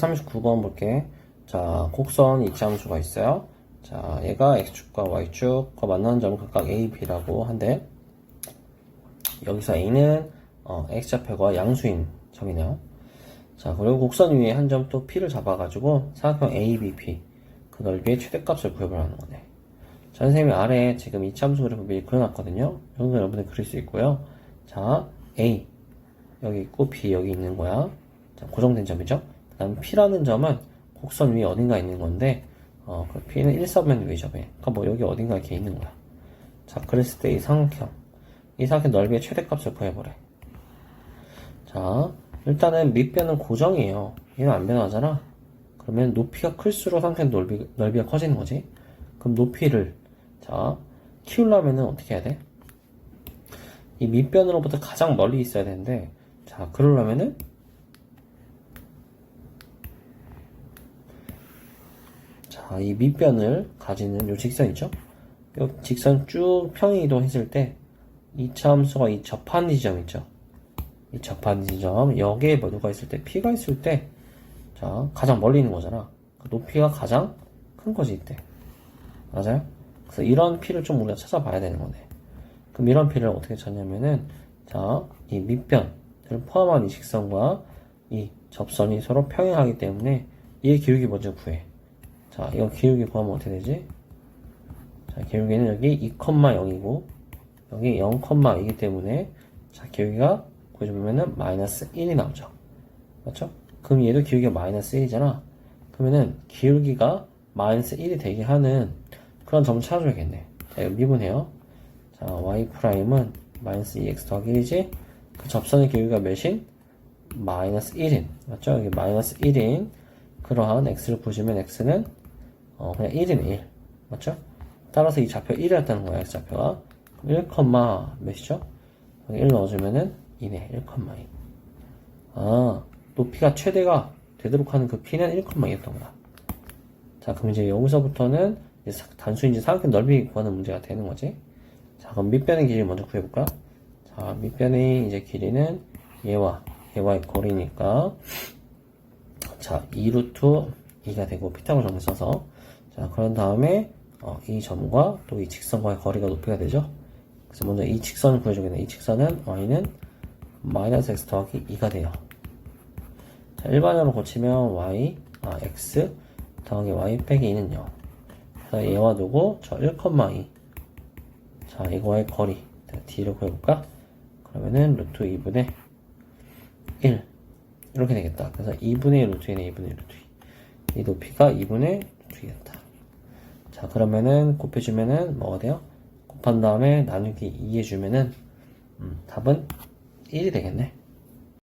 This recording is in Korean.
39번 볼게. 자, 곡선 이차함수가 있어요. 자, 얘가 x축과 y축과 만나는 점은 각각 a, b라고 한데 여기서 a는 어, x좌표가 양수인 점이네요. 자, 그리고 곡선 위에 한 점 또 p를 잡아가지고 사각형 a, b, p 그 넓이의 최대값을 구해보라는 거네. 자, 선생님이 아래에 지금 이차함수 그래프 미리 그려놨거든요. 이 정도 여러분들 그릴 수 있고요. 자, a 여기 있고 b 여기 있는 거야. 자, 고정된 점이죠. 그 다음 p라는 점은 곡선 위에 어딘가 있는 건데 어, 그 p는 1사면 위에 점에 그러니까 뭐 여기 어딘가 이렇게 있는 거야. 자, 그랬을 때 이 삼각형 이 삼각형 넓이의 최대값을 구해보래. 자, 일단은 밑변은 고정이에요. 얘는 안 변하잖아. 그러면 높이가 클수록 삼각형 넓이, 넓이가 커지는 거지. 그럼 높이를 자 키우려면은 어떻게 해야 돼? 이 밑변으로부터 가장 멀리 있어야 되는데 자 그러려면은 자 이 밑변을 가지는 요 직선 있죠? 요 직선 쭉 평행 이동했을 때 이 차 함수가 이 접한 지점 있죠? 이 접한 지점 여기에 뭐 누가 있을 때 P가 있을 때 자 가장 멀리 있는 거잖아 그 높이가 가장 큰 거지 이때 맞아요? 그래서 이런 P를 좀 우리가 찾아봐야 되는 거네 그럼 이런 P를 어떻게 찾냐면은 자 이 밑변을 포함한 이 직선과 이 접선이 서로 평행하기 때문에 얘의 기울기 먼저 구해 자 이거 기울기 구하면 어떻게 되지? 자 기울기는 여기 2,0이고 여기 0,2이기 때문에 자 기울기가 구해주면은 마이너스 1이 나오죠 맞죠? 그럼 얘도 기울기가 마이너스 1이잖아 그러면은 기울기가 마이너스 1이 되게 하는 그런 점을 찾아줘야겠네 자 이거 미분해요 자 y 프라임은 마이너스 2x 더하기 1이지 그 접선의 기울기가 몇인? 마이너스 1인 맞죠? 여기 마이너스 1인 그러한 x를 보시면 x는 어 그냥 1이네 1 맞죠? 따라서 이 좌표 1이었다는 거야 x 좌표가. 1, 몇이죠? 여기 1 넣어주면은 2네 1,2 아 높이가 최대가 되도록 하는 그 p는 1,2였던 거야 자 그럼 이제 여기서부터는 이제 사- 단순히 이제 사각형 넓이 구하는 문제가 되는 거지. 자 그럼 밑변의 길이 먼저 구해볼까? 자 밑변의 이제 길이는 얘와 얘와의 거리니까. 자 2루트 2가 되고 피타고라 정리 써서 자 그런 다음에 어, 이 점과 또 이 직선과의 거리가 높이가 되죠 그래서 먼저 이 직선을 구해주겠네 이 직선은 y는 마이너스 x 더하기 2가 돼요 자, 일반으로 고치면 y 아 x 더하기 y 빼기 2는요 그래서 얘와 두고 저 1,2. 자, 이거의 거리. 자, D를 구해볼까? 그러면은 루트 2분의 1. 이렇게 되겠다. 그래서 2분의 1 루트 1의 2분의 1 루트 2. 이 높이가 2분의 루트 2였다. 자, 그러면은 곱해주면은 뭐가 돼요? 곱한 다음에 나누기 2 해주면은, 음, 답은 1이 되겠네.